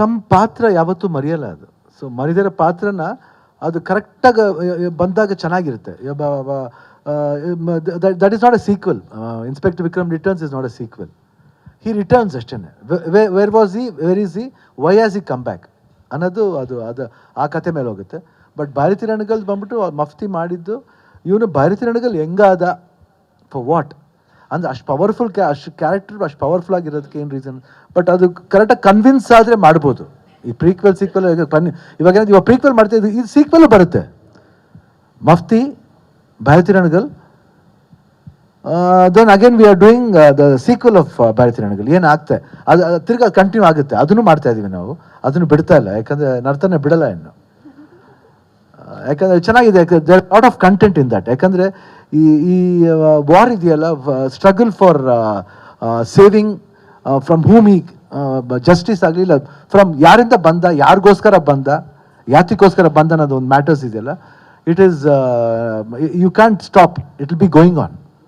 Some ಪಾತ್ರ ಯಾವತ್ತೂ ಮರೆಯಲ್ಲ ಅದು. ಸೊ ಮರಿದಿರೋ ಪಾತ್ರನ ಅದು ಕರೆಕ್ಟಾಗಿ ಬಂದಾಗ ಚೆನ್ನಾಗಿರುತ್ತೆ. That is not a sequel inspector Vikram returns is not a sequel he returns ಅಷ್ಟೇ where was he where is he why has he come back ಅನ್ನೋದು ಅದು ಅದು ಆ ಕತೆ ಮೇಲೆ ಹೋಗುತ್ತೆ. ಬಟ್ ಭಾರತಿ ರಣಗಲ್ ಬಂದ್ಬಿಟ್ಟು ಮಫ್ತಿ ಮಾಡಿದ್ದು, ಇವನು ಭಾರತಿ ರಣಗಲ್ ಹೆಂಗಾದ? ಫಾರ್ ವಾಟ್ ಅಂದ್ರೆ ಅಷ್ಟು ಪವರ್ಫುಲ್ ಕ್ಯಾ ಅಷ್ಟು ಕ್ಯಾರೆಕ್ಟರ್ ಅಷ್ಟು ಪವರ್ಫುಲ್ ಆಗಿರೋದಕ್ಕೆ ಏನು ರೀಸನ್ ಬಟ್ ಅದು ಕರೆಕ್ಟಾಗಿ ಕನ್ವಿನ್ಸ್ ಆದರೆ ಮಾಡ್ಬೋದು. ಈ ಪ್ರೀಕ್ವೆಲ್ ಸೀಕ್ವೆಲ್ ಬನ್ನಿ ಇವಾಗ ಇವಾಗ ಪ್ರೀಕ್ವೆಲ್ ಮಾಡ್ತಾ ಇದ್ದೀವಿ ಇದು ಸೀಕ್ವೆಲ್ ಬರುತ್ತೆ. Mufti Bharathi Ranagal then again we are doing the sequel of Bharathi Ranagal ಏನು ಆಗ್ತೆ ಅದು ತಿರ್ಗಾ ಕಂಟಿನ್ಯೂ ಆಗುತ್ತೆ. ಅದನ್ನು ಮಾಡ್ತಾ ಇದ್ದೀವಿ ನಾವು. ಅದನ್ನು ಬಿಡ್ತಾ ಇಲ್ಲ. ಯಾಕಂದ್ರೆ ನರ್ತನ ಬಿಡಲ್ಲ ಇನ್ನು. ಯಾಕಂದ್ರೆ ಚೆನ್ನಾಗಿದೆ lot of content in that ಯಾಕಂದ್ರೆ ಈ ಈ ವಾರ್ ಇದೆಯಲ್ಲ struggle for saving from whom ಈ ಜಸ್ಟಿಸ್ ಆಗಲಿಲ್ಲ. ಫ್ರಮ್ ಯಾರಿಂದ ಬಂದ, ಯಾರಿಗೋಸ್ಕರ ಬಂದ ಯಾತಿಗೋಸ್ಕರ ಬಂದ ಅನ್ನೋದು ಒಂದು ಮ್ಯಾಟರ್ಸ್ ಇದೆಯಲ್ಲ. It is you can't stop it will be going on